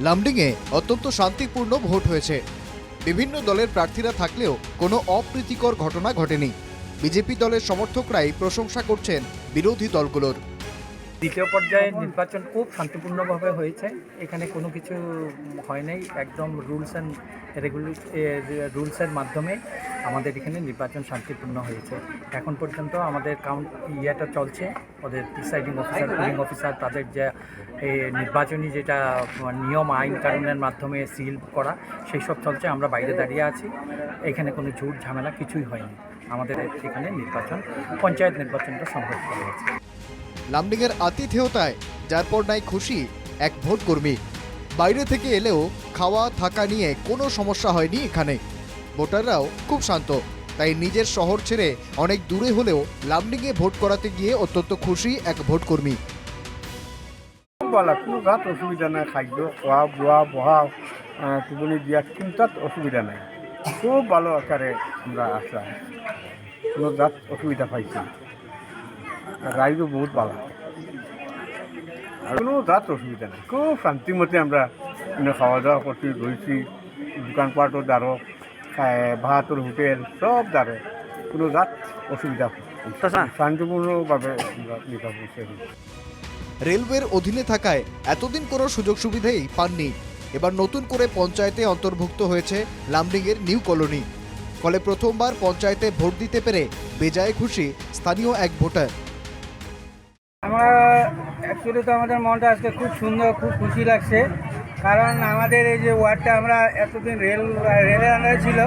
লামডিংয়ে অত্যন্ত শান্তিপূর্ণ ভোট হয়েছে। বিভিন্ন দলের প্রার্থীরা থাকলেও কোনো অপ্রীতিকর ঘটনা ঘটেনি। বিজেপি দলের সমর্থকরাই প্রশংসা করছেন বিরোধী দলগুলোর। দ্বিতীয় পর্যায়ে নির্বাচন খুব শান্তিপূর্ণভাবে হয়েছে। এখানে কোনো কিছু হয় নাই। একদম রুলস অ্যান্ড রেগুলে রুলসের মাধ্যমে আমাদের এখানে নির্বাচন শান্তিপূর্ণ হয়েছে। এখন পর্যন্ত আমাদের কাউন্ট ইয়েটা চলছে। ওদের প্রিসাইডিং অফিসার পুলিং অফিসার তাদের যে এ, নির্বাচনী যেটা নিয়ম আইন কানুনের মাধ্যমে সিল করা সেই সব চলছে। আমরা বাইরে দাঁড়িয়ে আছি। এখানে কোনো ঝুট ঝামেলা কিছুই হয়নি। আমাদের এখানে নির্বাচন পঞ্চায়েত নির্বাচনটা সংগঠিত হয়েছে। লামডিংয়ের আতিথেয়তায়, যার পর নাই খুশি এক ভোট কর্মী। বাইরে থেকে এলেও খাওয়া, থাকা নিয়ে কোনো সমস্যা হয়নি এখানে। ভোটাররাও খুব শান্ত, তাই নিজের শহর ছেড়ে অনেক দূরে হলেও লামডিংয়ে ভোট করাতে গিয়ে অত্যন্ত খুশি এক ভোট কর্মী। ভালো কোনো গাত অসুবিধা নাই, খাদ্য খোৱা বোৱা বহা টোপনি দিয়া কোনো তাত অসুবিধা নাই। খুব ভালো আকারে আমরা আসা কোনো জাত অসুবিধা পাইছি রাইজও বহুত ভালো। আর কোনো জাত অসুবিধা নাই। খুব শান্তিমতে আমরা খাওয়া দাওয়া করছি রয়েছি দোকানপাটও দ্বারো ভাতর হোটেল সব দ্বারে কোনো জাত অসুবিধা শান্তিপূর্ণভাবে আমরা রেলওয়ের অধীনে থাকায় এতদিন কোনো সুযোগ সুবিধাই পাননি। এবার নতুন করে পঞ্চায়েতে অন্তর্ভুক্ত হয়েছে লামডিংয়ের নিউ কলোনি। ফলে প্রথমবার পঞ্চায়েতে ভোট দিতে পেরে বেজায় খুশি স্থানীয় এক ভোটার। আমরা অ্যাকচুয়ালি তো আমাদের মনটা আজকে খুব সুন্দর, খুব খুশি লাগছে। কারণ আমাদের এই যে ওয়ার্ডটা আমরা এতদিন রেল, রেলের আন্ডারে ছিল,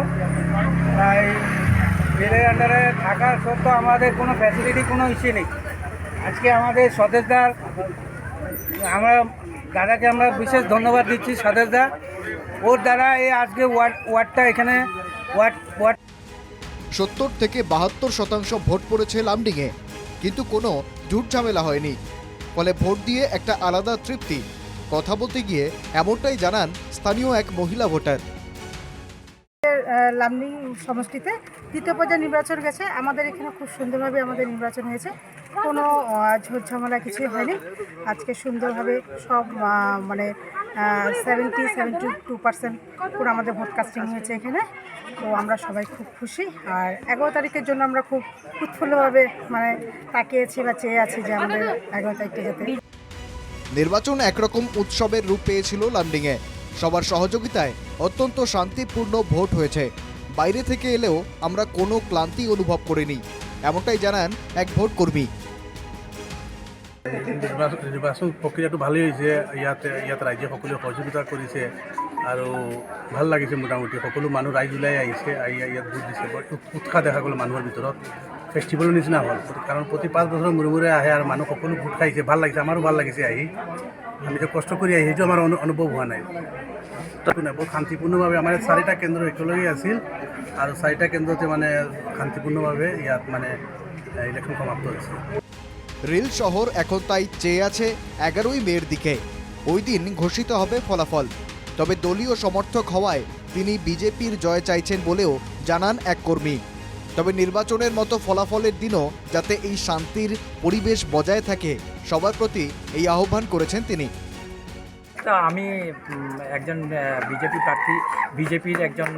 তাই রেলের আন্ডারে থাকা সত্ত্বেও আমাদের কোনো ফ্যাসিলিটি কোনো ইস্যু নেই। আজকে আমাদের স্বদেশদার আমরা, দাদাকে আমরা বিশেষ ধন্যবাদ দিচ্ছি স্বদেশদা ওর দ্বারা এই আজকে ওয়ার্ড, ওয়ার্ডটা এখানে, ওয়ার্ড ওয়ার্ড সত্তর থেকে বাহাত্তর শতাংশ ভোট পড়েছে লামডিংয়ে। কিন্তু কোনো ঝুট ঝামেলা হয়নি। ফলে ভোট দিয়ে একটা আলাদা তৃপ্তি। কথা বলতে গিয়ে এমনটাই জানান স্থানীয় এক মহিলা ভোটার। আহ, সমষ্টিতে দ্বিতীয় পর্যায়ে নির্বাচন গেছে। আমাদের এখানে খুব সুন্দরভাবে আমাদের নির্বাচন হয়েছে। কোনো ঝোট ঝামেলা কিছুই হয়নি। আজকে সুন্দরভাবে সব মানে সেভেন্টি সেভেন্টি টু পার্সেন্ট পুরো আমাদের ভোট কাস্টিং হয়েছে এখানে। তো আমরা সবাই খুব খুশি। আর এগারো তারিখের জন্য আমরা খুব উৎফুল্লভাবে মানে তাকিয়েছি বা চেয়ে আছি যে আমাদের এগারো তারিখটা যাতে নির্বাচন একরকম উৎসবের রূপ পেয়েছিল লামডিংয়ে সবার সহযোগিতায় অত্যন্ত শান্তিপূর্ণ ভোট হয়েছে। বাইরে থেকে এলেও আমরা কোনো ক্লান্তি অনুভব করিনি। এমনটাই জানান এক ভোট কর্মী নিৰ্বাচন প্ৰক্ৰিয়াটো ভালেই হৈছে। ইয়াতে, ইয়াত ৰাইজে সকলোৱে সহযোগিতা কৰিছে আৰু ভালো লাগিছে মোটামুটি। সকলো মানুহ ৰাইজ ওলাই আহিছে, আহি ইয়াত ভোট দিছে। উৎসাহ দেখা গ'ল মানুহৰ ভিতৰত। ফেষ্টিভেলৰ নিচিনা হ'ল। কাৰণ প্ৰতি পাঁচ বছৰৰ মূৰে মূৰে আহে আৰু মানুহ সকলো ভোট খাইছে। ভালো লাগিছে, আমাৰো ভালো লাগিছে আহি। আমি যে কষ্ট কৰি আহি সেইটো আমাৰ অনু- অনুভৱ হোৱা নাই। নাই বহুত শান্তিপূৰ্ণভাৱে আমাৰ ইয়াত চাৰিটা কেন্দ্ৰ একেলগে আছিল আৰু চাৰিটা কেন্দ্ৰতে মানে শান্তিপূৰ্ণভাৱে ইয়াত মানে ইলেকশ্যন সমাপ্ত হৈছে। রেল শহর এখন তাই চেয়ে আছে এগারোই মের দিকে। ওই দিন ঘোষিত হবে ফলাফল। তবে দলীয় সমর্থক হওয়ায় তিনি বিজেপির জয় চাইছেন বলেও জানান এক কর্মী। তবে নির্বাচনের মতো ফলাফলের দিনও যাতে এই শান্তির পরিবেশ বজায় থাকে, সবার প্রতি এই আহ্বান করেছেন তিনি। তা আমি একজন বিজেপি প্রার্থী বিজেপির একজন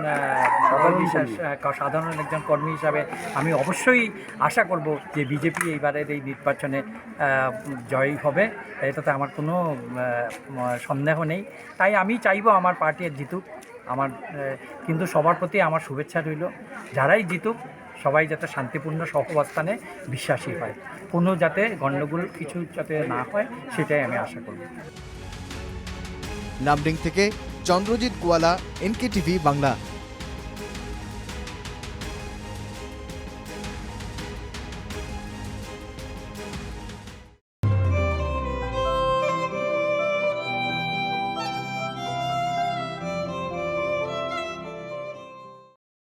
সাধারণ একজন কর্মী হিসাবে আমি অবশ্যই আশা করব যে বিজেপি এইবারের এই নির্বাচনে জয়ী হবে। এটাতে আমার কোনো সন্দেহ নেই। তাই আমি চাইব আমার পার্টি জিতুক। আমার কিন্তু সবার প্রতি আমার শুভেচ্ছা রইল। যারাই জিতুক সবাই যাতে শান্তিপূর্ণ সহবস্থানে বিশ্বাসী হয়। কোনো যাতে গণ্ডগোল কিছু যাতে না হয় সেটাই আমি আশা করব। নামডিং থেকে চন্দ্রজিৎ কোয়ালা এনকে টিভি বাংলা।